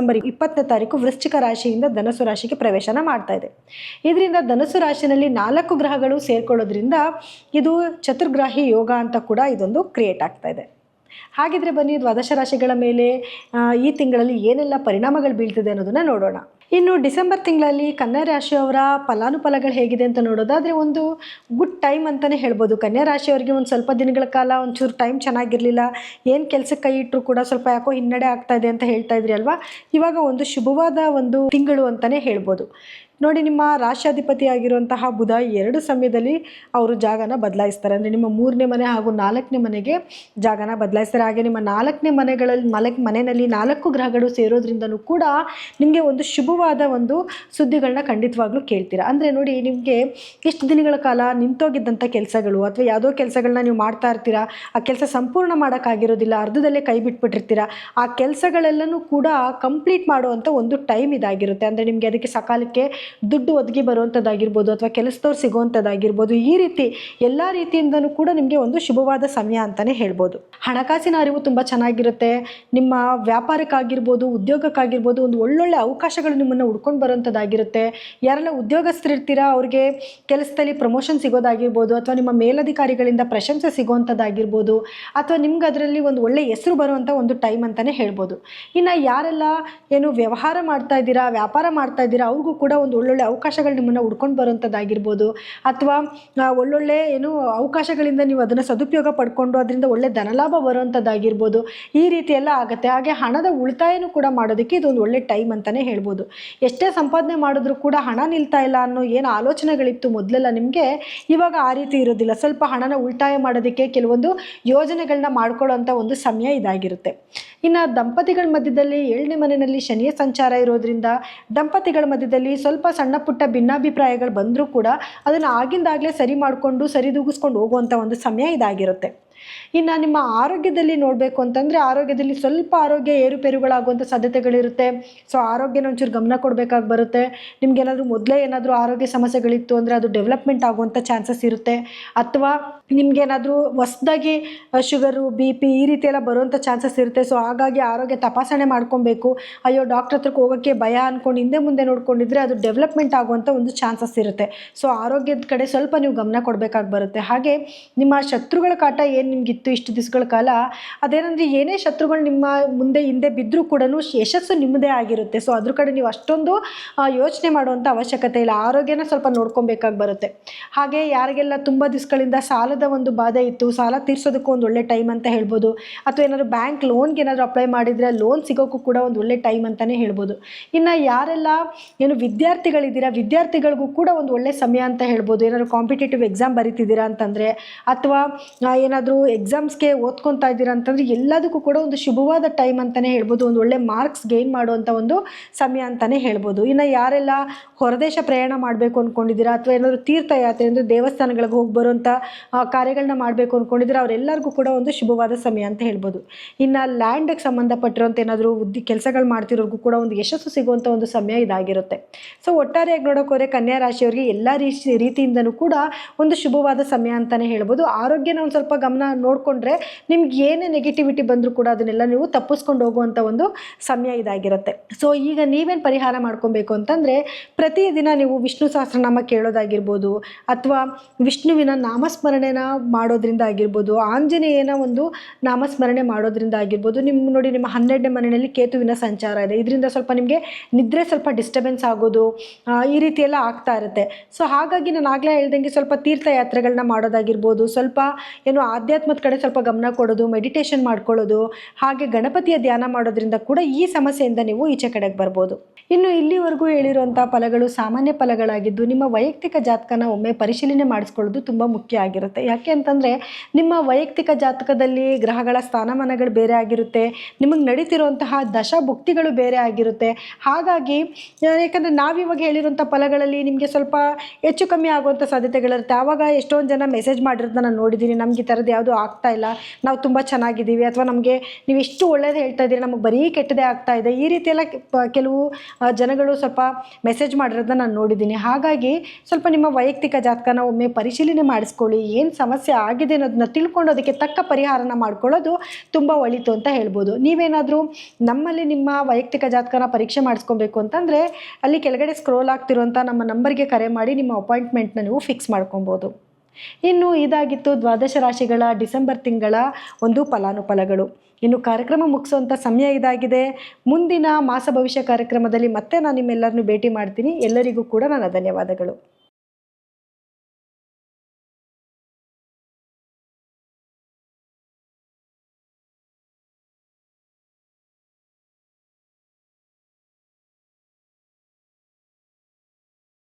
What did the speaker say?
December ಇಪ್ಪತ್ತನೇ ತಾರೀಕು ವೃಶ್ಚಿಕ ರಾಶಿಯಿಂದ ಧನಸು ರಾಶಿಗೆ ಪ್ರವೇಶನ ಮಾಡ್ತಾ ಇದೆ. ಇದರಿಂದ ಧನಸು ರಾಶಿನಲ್ಲಿ ನಾಲ್ಕು ಗ್ರಹಗಳು ಸೇರ್ಕೊಳ್ಳೋದ್ರಿಂದ ಇದು ಚತುರ್ಗ್ರಾಹಿ ಯೋಗ ಅಂತ ಕೂಡ ಇದೊಂದು ಕ್ರಿಯೇಟ್ ಆಗ್ತಾ ಇದೆ. ಹಾಗಿದ್ರೆ ಬನ್ನಿ, ದ್ವಾದಶ ರಾಶಿಗಳ ಮೇಲೆ ಈ ತಿಂಗಳಲ್ಲಿ ಏನೆಲ್ಲ ಪರಿಣಾಮಗಳು ಬೀಳ್ತಿದೆ ಅನ್ನೋದನ್ನ ನೋಡೋಣ. ಇನ್ನು ಡಿಸೆಂಬರ್ ತಿಂಗಳಲ್ಲಿ ಕನ್ಯಾ ರಾಶಿಯವರ ಫಲಾನುಫಲಗಳು ಹೇಗಿದೆ ಅಂತ ನೋಡೋದಾದರೆ ಒಂದು ಗುಡ್ ಟೈಮ್ ಅಂತಲೇ ಹೇಳ್ಬೋದು. ಕನ್ಯಾ ರಾಶಿಯವರಿಗೆ ಒಂದು ಸ್ವಲ್ಪ ದಿನಗಳ ಕಾಲ ಒಂಚೂರು ಟೈಮ್ ಚೆನ್ನಾಗಿರಲಿಲ್ಲ. ಏನು ಕೆಲಸಕ್ಕೆ ಕೈ ಇಟ್ಟರು ಕೂಡ ಸ್ವಲ್ಪ ಯಾಕೋ ಹಿನ್ನಡೆ ಆಗ್ತಾ ಇದೆ ಅಂತ ಹೇಳ್ತಾ ಇದ್ರಿ ಅಲ್ವಾ? ಇವಾಗ ಒಂದು ಶುಭವಾದ ಒಂದು ತಿಂಗಳು ಅಂತಲೇ ಹೇಳ್ಬೋದು. ನೋಡಿ, ನಿಮ್ಮ ರಾಶ್ಯಾಧಿಪತಿ ಆಗಿರುವಂತಹ ಬುಧ ಎರಡು ಸಮಯದಲ್ಲಿ ಅವರು ಜಾಗನ ಬದಲಾಯಿಸ್ತಾರೆ. ಅಂದರೆ ನಿಮ್ಮ ಮೂರನೇ ಮನೆ ಹಾಗೂ ನಾಲ್ಕನೇ ಮನೆಗೆ ಜಾಗನ ಬದಲಾಯಿಸ್ತಾರೆ. ಹಾಗೆ ನಿಮ್ಮ ನಾಲ್ಕನೇ ಮನೆಗಳಲ್ಲಿ, ನಾಲ್ಕು ಮನೆಯಲ್ಲಿ ನಾಲ್ಕು ಗ್ರಹಗಳು ಸೇರೋದ್ರಿಂದನೂ ಕೂಡ ನಿಮಗೆ ಒಂದು ಶುಭವಾದ ಒಂದು ಸುದ್ದಿಗಳನ್ನ ಖಂಡಿತವಾಗ್ಲೂ ಕೇಳ್ತೀರಾ? ಅಂದರೆ ನೋಡಿ, ನಿಮಗೆ ಇಷ್ಟು ದಿನಗಳ ಕಾಲ ನಿಂತೋಗಿದ್ದಂಥ ಕೆಲಸಗಳು ಅಥವಾ ಯಾವುದೋ ಕೆಲಸಗಳನ್ನ ನೀವು ಮಾಡ್ತಾ ಇರ್ತೀರಾ, ಆ ಕೆಲಸ ಸಂಪೂರ್ಣ ಮಾಡೋಕ್ಕಾಗಿರೋದಿಲ್ಲ, ಅರ್ಧದಲ್ಲೇ ಕೈ ಬಿಟ್ಬಿಟ್ಟಿರ್ತೀರಾ, ಆ ಕೆಲಸಗಳೆಲ್ಲನೂ ಕೂಡ ಕಂಪ್ಲೀಟ್ ಮಾಡುವಂಥ ಒಂದು ಟೈಮ್ ಇದಾಗಿರುತ್ತೆ. ಅಂದರೆ ನಿಮಗೆ ಅದಕ್ಕೆ ಸಕಾಲಕ್ಕೆ ದುಡ್ಡು ಒದಗಿ ಬರುವಂಥದ್ದಾಗಿರ್ಬೋದು ಅಥವಾ ಕೆಲಸದವ್ರು ಸಿಗುವಂಥದ್ದಾಗಿರ್ಬೋದು ಈ ರೀತಿ ಎಲ್ಲ ರೀತಿಯಿಂದನೂ ಕೂಡ ನಿಮಗೆ ಒಂದು ಶುಭವಾದ ಸಮಯ ಅಂತಲೇ ಹೇಳ್ಬೋದು. ಹಣಕಾಸಿನ ಅರಿವು ತುಂಬ ಚೆನ್ನಾಗಿರುತ್ತೆ. ನಿಮ್ಮ ವ್ಯಾಪಾರಕ್ಕಾಗಿರ್ಬೋದು, ಉದ್ಯೋಗಕ್ಕಾಗಿರ್ಬೋದು ಒಂದು ಒಳ್ಳೊಳ್ಳೆ ಅವಕಾಶಗಳು ನಿಮ್ಮನ್ನು ಹುಡ್ಕೊಂಡು ಬರುವಂಥದ್ದಾಗಿರುತ್ತೆ ಯಾರೆಲ್ಲ ಉದ್ಯೋಗಸ್ಥರಿರ್ತೀರಾ, ಅವ್ರಿಗೆ ಕೆಲಸದಲ್ಲಿ ಪ್ರಮೋಷನ್ ಸಿಗೋದಾಗಿರ್ಬೋದು ಅಥವಾ ನಿಮ್ಮ ಮೇಲಧಿಕಾರಿಗಳಿಂದ ಪ್ರಶಂಸೆ ಸಿಗೋವಂಥದ್ದಾಗಿರ್ಬೋದು ಅಥವಾ ನಿಮ್ಗೆ ಅದರಲ್ಲಿ ಒಂದು ಒಳ್ಳೆ ಹೆಸರು ಬರುವಂಥ ಒಂದು ಟೈಮ್ ಅಂತಲೇ ಹೇಳ್ಬೋದು. ಇನ್ನು ಯಾರೆಲ್ಲ ಏನು ವ್ಯವಹಾರ ಮಾಡ್ತಾ ಇದ್ದೀರಾ, ವ್ಯಾಪಾರ ಮಾಡ್ತಾ ಇದ್ದೀರಾ, ಅವ್ರಿಗೂ ಕೂಡ ಒಂದು ಒಳ್ಳೊಳ್ಳೆ ಅವಕಾಶಗಳು ನಿಮ್ಮನ್ನು ಹುಡ್ಕೊಂಡು ಬರುವಂಥದ್ದಾಗಿರ್ಬೋದು ಅಥವಾ ಒಳ್ಳೊಳ್ಳೆ ಏನು ಅವಕಾಶಗಳಿಂದ ನೀವು ಅದನ್ನು ಸದುಪಯೋಗ ಪಡ್ಕೊಂಡು ಅದರಿಂದ ಒಳ್ಳೆ ಧನಲಾಭ ಬರುವಂಥದ್ದಾಗಿರ್ಬೋದು ಈ ರೀತಿ ಎಲ್ಲ ಆಗುತ್ತೆ. ಹಾಗೆ ಹಣದ ಉಳಿತಾಯನೂ ಕೂಡ ಮಾಡೋದಕ್ಕೆ ಇದೊಂದು ಒಳ್ಳೆ ಟೈಮ್ ಅಂತಲೇ ಹೇಳ್ಬೋದು. ಎಷ್ಟೇ ಸಂಪಾದನೆ ಮಾಡಿದ್ರೂ ಕೂಡ ಹಣ ನಿಲ್ತಾ ಇಲ್ಲ ಅನ್ನೋ ಏನು ಆಲೋಚನೆಗಳಿತ್ತು ಮೊದಲೆಲ್ಲ ನಿಮಗೆ, ಇವಾಗ ಆ ರೀತಿ ಇರೋದಿಲ್ಲ. ಸ್ವಲ್ಪ ಹಣನ ಉಳಿತಾಯ ಮಾಡೋದಕ್ಕೆ ಕೆಲವೊಂದು ಯೋಜನೆಗಳನ್ನ ಮಾಡ್ಕೊಳ್ಳೋ ಒಂದು ಸಮಯ ಇದಾಗಿರುತ್ತೆ. ಇನ್ನು ದಂಪತಿಗಳ ಮಧ್ಯದಲ್ಲಿ ಏಳನೇ ಮನೆಯಲ್ಲಿ ಶನಿಯ ಸಂಚಾರ ಇರೋದ್ರಿಂದ ದಂಪತಿಗಳ ಮಧ್ಯದಲ್ಲಿ ಸ್ವಲ್ಪ ಸಣ್ಣ ಪುಟ್ಟ ಭಿನ್ನಾಭಿಪ್ರಾಯಗಳು ಬಂದರೂ ಕೂಡ ಅದನ್ನು ಆಗಿಂದಾಗಲೇ ಸರಿ ಮಾಡಿಕೊಂಡು ಸರಿದೂಗಿಸ್ಕೊಂಡು ಹೋಗುವಂಥ ಒಂದು ಸಮಯ ಇದಾಗಿರುತ್ತೆ. ಇನ್ನು ನಿಮ್ಮ ಆರೋಗ್ಯದಲ್ಲಿ ನೋಡಬೇಕು ಅಂತಂದರೆ ಆರೋಗ್ಯದಲ್ಲಿ ಸ್ವಲ್ಪ ಆರೋಗ್ಯ ಏರುಪೇರುಗಳಾಗುವಂಥ ಸಾಧ್ಯತೆಗಳಿರುತ್ತೆ. ಸೊ ಆರೋಗ್ಯನ ಒಂಚೂರು ಗಮನ ಕೊಡಬೇಕಾಗಿ ಬರುತ್ತೆ. ನಿಮ್ಗೇನಾದರೂ ಮೊದಲೇ ಏನಾದರೂ ಆರೋಗ್ಯ ಸಮಸ್ಯೆಗಳಿತ್ತು ಅಂದರೆ ಅದು ಡೆವಲಪ್ಮೆಂಟ್ ಆಗುವಂಥ ಚಾನ್ಸಸ್ ಇರುತ್ತೆ. ಅಥವಾ ನಿಮ್ಗೇನಾದರೂ ಹೊಸದಾಗಿ ಶುಗರು, ಬಿ ಪಿ ಈ ರೀತಿ ಎಲ್ಲ ಬರುವಂಥ ಚಾನ್ಸಸ್ ಇರುತ್ತೆ. ಸೊ ಹಾಗಾಗಿ ಆರೋಗ್ಯ ತಪಾಸಣೆ ಮಾಡ್ಕೊಬೇಕು. ಅಯ್ಯೋ, ಡಾಕ್ಟ್ರ್ ಹತ್ರಕ್ಕೆ ಹೋಗೋಕ್ಕೆ ಭಯ ಅಂದ್ಕೊಂಡು ಹಿಂದೆ ಮುಂದೆ ನೋಡ್ಕೊಂಡಿದ್ರೆ ಅದು ಡೆವಲಪ್ಮೆಂಟ್ ಆಗುವಂಥ ಒಂದು ಚಾನ್ಸಸ್ ಇರುತ್ತೆ. ಸೊ ಆರೋಗ್ಯದ ಕಡೆ ಸ್ವಲ್ಪ ನೀವು ಗಮನ ಕೊಡಬೇಕಾಗಿ ಬರುತ್ತೆ. ಹಾಗೆ ನಿಮ್ಮ ಶತ್ರುಗಳ ಕಾಟ ಏನು ನಿಮಗಿತ್ತು ಇಷ್ಟು ದಿವಸಗಳ ಕಾಲ, ಅದೇನಂದರೆ ಏನೇ ಶತ್ರುಗಳು ನಿಮ್ಮ ಮುಂದೆ ಹಿಂದೆ ಬಿದ್ದರೂ ಕೂಡ ಯಶಸ್ಸು ನಿಮ್ಮದೇ ಆಗಿರುತ್ತೆ. ಸೊ ಅದ್ರ ಕಡೆ ನೀವು ಅಷ್ಟೊಂದು ಯೋಚನೆ ಮಾಡುವಂಥ ಅವಶ್ಯಕತೆ ಇಲ್ಲ. ಆರೋಗ್ಯನ ಸ್ವಲ್ಪ ನೋಡ್ಕೊಬೇಕಾಗಿ ಬರುತ್ತೆ. ಹಾಗೆ ಯಾರಿಗೆಲ್ಲ ತುಂಬ ದಿವಸಗಳಿಂದ ಸಾಲದ ಒಂದು ಬಾಧೆ ಇತ್ತು, ಸಾಲ ತೀರಿಸೋದಕ್ಕೂ ಒಂದು ಒಳ್ಳೆ ಟೈಮ್ ಅಂತ ಹೇಳ್ಬೋದು. ಅಥವಾ ಏನಾದರೂ ಬ್ಯಾಂಕ್ ಲೋನ್ಗೆ ಏನಾದರೂ ಅಪ್ಲೈ ಮಾಡಿದರೆ ಲೋನ್ ಸಿಗೋಕ್ಕೂ ಕೂಡ ಒಂದು ಒಳ್ಳೆ ಟೈಮ್ ಅಂತಲೇ ಹೇಳ್ಬೋದು. ಇನ್ನು ಯಾರೆಲ್ಲ, ಏನು ವಿದ್ಯಾರ್ಥಿಗಳಿದ್ದೀರಾ, ವಿದ್ಯಾರ್ಥಿಗಳಿಗೂ ಕೂಡ ಒಂದು ಒಳ್ಳೆ ಸಮಯ ಅಂತ ಹೇಳ್ಬೋದು. ಏನಾದರೂ ಕಾಂಪಿಟೇಟಿವ್ ಎಕ್ಸಾಮ್ ಬರೀತಿದ್ದೀರಾ ಅಂತಂದರೆ, ಅಥವಾ ಏನಾದರೂ ಎಕ್ಸಾಮ್ಸ್ಗೆ ಓದ್ಕೊತಾ ಇದ್ದೀರಾ ಅಂತಂದರೆ ಎಲ್ಲದಕ್ಕೂ ಕೂಡ ಒಂದು ಶುಭವಾದ ಟೈಮ್ ಅಂತಲೇ ಹೇಳ್ಬೋದು. ಒಂದು ಒಳ್ಳೆ ಮಾರ್ಕ್ಸ್ ಗೇನ್ ಮಾಡುವಂಥ ಒಂದು ಸಮಯ ಅಂತಲೇ ಹೇಳ್ಬೋದು. ಇನ್ನು ಯಾರೆಲ್ಲ ಹೊರದೇಶ ಪ್ರಯಾಣ ಮಾಡಬೇಕು ಅಂದ್ಕೊಂಡಿದ್ದೀರಾ ಅಥವಾ ಏನಾದರೂ ತೀರ್ಥಯಾತ್ರೆ ಅಂದರೆ ದೇವಸ್ಥಾನಗಳಿಗೆ ಹೋಗಿ ಬರುವಂಥ ಕಾರ್ಯಗಳನ್ನ ಮಾಡಬೇಕು ಅಂದ್ಕೊಂಡಿದ್ದೀರಾ ಅವರೆಲ್ಲರಿಗೂ ಕೂಡ ಒಂದು ಶುಭವಾದ ಸಮಯ ಅಂತ ಹೇಳ್ಬೋದು. ಇನ್ನು ಲ್ಯಾಂಡ್ಗೆ ಸಂಬಂಧಪಟ್ಟಿರೋಂಥ ಏನಾದರೂ ಉದ್ದಿ, ಕೆಲಸಗಳು ಮಾಡ್ತಿರೋರಿಗೂ ಕೂಡ ಒಂದು ಯಶಸ್ಸು ಸಿಗುವಂಥ ಒಂದು ಸಮಯ ಇದಾಗಿರುತ್ತೆ. ಸೊ ಒಟ್ಟಾರೆಯಾಗಿ ನೋಡೋಕೆ ಹೋದರೆ ಕನ್ಯಾ ರಾಶಿಯವರಿಗೆ ಎಲ್ಲ ರೀತಿ ರೀತಿಯಿಂದನೂ ಕೂಡ ಒಂದು ಶುಭವಾದ ಸಮಯ ಅಂತಲೇ ಹೇಳ್ಬೋದು. ಆರೋಗ್ಯನ ಒಂದು ಸ್ವಲ್ಪ ಗಮನ ನೋಡಿಕೊಂಡ್ರೆ ನಿಮ್ಗೆ ಏನೇ ನೆಗೆಟಿವಿಟಿ ಬಂದರೂ ಕೂಡ ಅದನ್ನೆಲ್ಲ ನೀವು ತಪ್ಪಿಸ್ಕೊಂಡು ಹೋಗುವಂಥ ಒಂದು ಸಮಯ ಇದಾಗಿರುತ್ತೆ. ಸೊ ಈಗ ನೀವೇನು ಪರಿಹಾರ ಮಾಡ್ಕೊಬೇಕು ಅಂತಂದರೆ ಪ್ರತಿದಿನ ನೀವು ವಿಷ್ಣು ಸಹಸ್ರನಾಮ ಕೇಳೋದಾಗಿರ್ಬೋದು ಅಥವಾ ವಿಷ್ಣುವಿನ ನಾಮಸ್ಮರಣೆನ ಮಾಡೋದ್ರಿಂದ ಆಗಿರ್ಬೋದು, ಆಂಜನೇಯನ ಒಂದು ನಾಮಸ್ಮರಣೆ ಮಾಡೋದ್ರಿಂದ ಆಗಿರ್ಬೋದು ನಿಮ್ಮ ನೋಡಿ ನಿಮ್ಮ ಹನ್ನೆರಡನೇ ಮನೆಯಲ್ಲಿ ಕೇತುವಿನ ಸಂಚಾರ ಇದೆ. ಇದರಿಂದ ಸ್ವಲ್ಪ ನಿಮಗೆ ನಿದ್ರೆ ಸ್ವಲ್ಪ ಡಿಸ್ಟರ್ಬೆನ್ಸ್ ಆಗೋದು ಈ ರೀತಿ ಎಲ್ಲ ಆಗ್ತಾ ಇರುತ್ತೆ. ಸೊ ಹಾಗಾಗಿ ನಾನು ಆಗಲೇ ಹೇಳ್ದಂಗೆ ಸ್ವಲ್ಪ ತೀರ್ಥಯಾತ್ರೆಗಳನ್ನ ಮಾಡೋದಾಗಿರ್ಬೋದು, ಸ್ವಲ್ಪ ಏನು ಆಧ್ಯಾತ್ಮದ ಕಡೆ ಸ್ವಲ್ಪ ಗಮನ ಕೊಡೋದು ಮೆಡಿಟೇಷನ್ ಮಾಡ್ಕೊಳ್ಳೋದು, ಹಾಗೆ ಗಣಪತಿಯ ಧ್ಯಾನ ಮಾಡೋದ್ರಿಂದ ಕೂಡ ಈ ಸಮಸ್ಯೆಯಿಂದ ನೀವು ಈಚೆ ಕಡೆಗೆ ಬರ್ಬೋದು. ಇನ್ನು ಇಲ್ಲಿವರೆಗೂ ಹೇಳಿರುವಂಥ ಫಲಗಳು ಸಾಮಾನ್ಯ ಫಲಗಳಾಗಿದ್ದು ನಿಮ್ಮ ವೈಯಕ್ತಿಕ ಜಾತಕನ ಒಮ್ಮೆ ಪರಿಶೀಲನೆ ಮಾಡಿಸ್ಕೊಳ್ಳೋದು ತುಂಬ ಮುಖ್ಯ ಆಗಿರುತ್ತೆ. ಯಾಕೆ ಅಂತಂದರೆ ನಿಮ್ಮ ವೈಯಕ್ತಿಕ ಜಾತಕದಲ್ಲಿ ಗ್ರಹಗಳ ಸ್ಥಾನಮಾನಗಳು ಬೇರೆ ಆಗಿರುತ್ತೆ, ನಿಮಗೆ ನಡೀತಿರುವಂತಹ ದಶ ಭುಕ್ತಿಗಳು ಬೇರೆ ಆಗಿರುತ್ತೆ. ಹಾಗಾಗಿ ಯಾಕಂದರೆ ನಾವಿವಾಗ ಹೇಳಿರುವಂಥ ಫಲಗಳಲ್ಲಿ ನಿಮಗೆ ಸ್ವಲ್ಪ ಹೆಚ್ಚು ಕಮ್ಮಿ ಆಗುವಂಥ ಸಾಧ್ಯತೆಗಳಿರುತ್ತೆ. ಆವಾಗ ಎಷ್ಟೊಂದು ಜನ ಮೆಸೇಜ್ ಮಾಡಿರೋದನ್ನ ನಾನು ನೋಡಿದ್ದೀನಿ ನಮ್ಗೆ ಈ ಥರದ್ದು ಯಾವುದೂ ಆಗ್ತಾ ಇಲ್ಲ. ನಾವು ತುಂಬ ಚೆನ್ನಾಗಿದ್ದೀವಿ. ಅಥವಾ ನಮಗೆ ನೀವು ಎಷ್ಟು ಒಳ್ಳೇದು ಹೇಳ್ತಾ ಇದ್ದೀರಿ, ನಮಗೆ ಬರೀ ಕೆಟ್ಟದೇ ಆಗ್ತಾ ಇದೆ. ಈ ರೀತಿ ಎಲ್ಲ ಕೆಲವು ಜನಗಳು ಸ್ವಲ್ಪ ಮೆಸೇಜ್ ಮಾಡಿರೋದನ್ನ ನಾನು ನೋಡಿದ್ದೀನಿ. ಹಾಗಾಗಿ ಸ್ವಲ್ಪ ನಿಮ್ಮ ವೈಯಕ್ತಿಕ ಜಾತಕನ ಒಮ್ಮೆ ಪರಿಶೀಲನೆ ಮಾಡಿಸ್ಕೊಳ್ಳಿ. ಏನು ಸಮಸ್ಯೆ ಆಗಿದೆ ಅನ್ನೋದನ್ನ ತಿಳ್ಕೊಂಡು ಅದಕ್ಕೆ ತಕ್ಕ ಪರಿಹಾರನ ಮಾಡ್ಕೊಳ್ಳೋದು ತುಂಬ ಒಳಿತು ಅಂತ ಹೇಳ್ಬೋದು. ನೀವೇನಾದರೂ ನಮ್ಮಲ್ಲಿ ನಿಮ್ಮ ವೈಯಕ್ತಿಕ ಜಾತಕನ ಪರೀಕ್ಷೆ ಮಾಡಿಸ್ಕೊಬೇಕು ಅಂತಂದರೆ ಅಲ್ಲಿ ಕೆಳಗಡೆ ಸ್ಕ್ರೋಲ್ ಆಗ್ತಿರುವಂಥ ನಮ್ಮ ನಂಬರ್ಗೆ ಕರೆ ಮಾಡಿ ನಿಮ್ಮ ಅಪಾಯಿಂಟ್ಮೆಂಟ್ನ ನೀವು ಫಿಕ್ಸ್ ಮಾಡ್ಕೊಬೋದು. ಇನ್ನು ಇದಾಗಿತ್ತು ದ್ವಾದಶ ರಾಶಿಗಳ ಡಿಸೆಂಬರ್ ತಿಂಗಳ ಒಂದು ಫಲಾನುಫಲಗಳು. ಇನ್ನು ಕಾರ್ಯಕ್ರಮ ಮುಗಿಸುವಂಥ ಸಮಯ ಇದಾಗಿದೆ. ಮುಂದಿನ ಮಾಸ ಭವಿಷ್ಯ ಕಾರ್ಯಕ್ರಮದಲ್ಲಿ ಮತ್ತೆ ನಾನು ನಿಮ್ಮೆಲ್ಲರನ್ನು ಭೇಟಿ ಮಾಡ್ತೀನಿ. ಎಲ್ಲರಿಗೂ ಕೂಡ ನನ್ನ ಧನ್ಯವಾದಗಳು.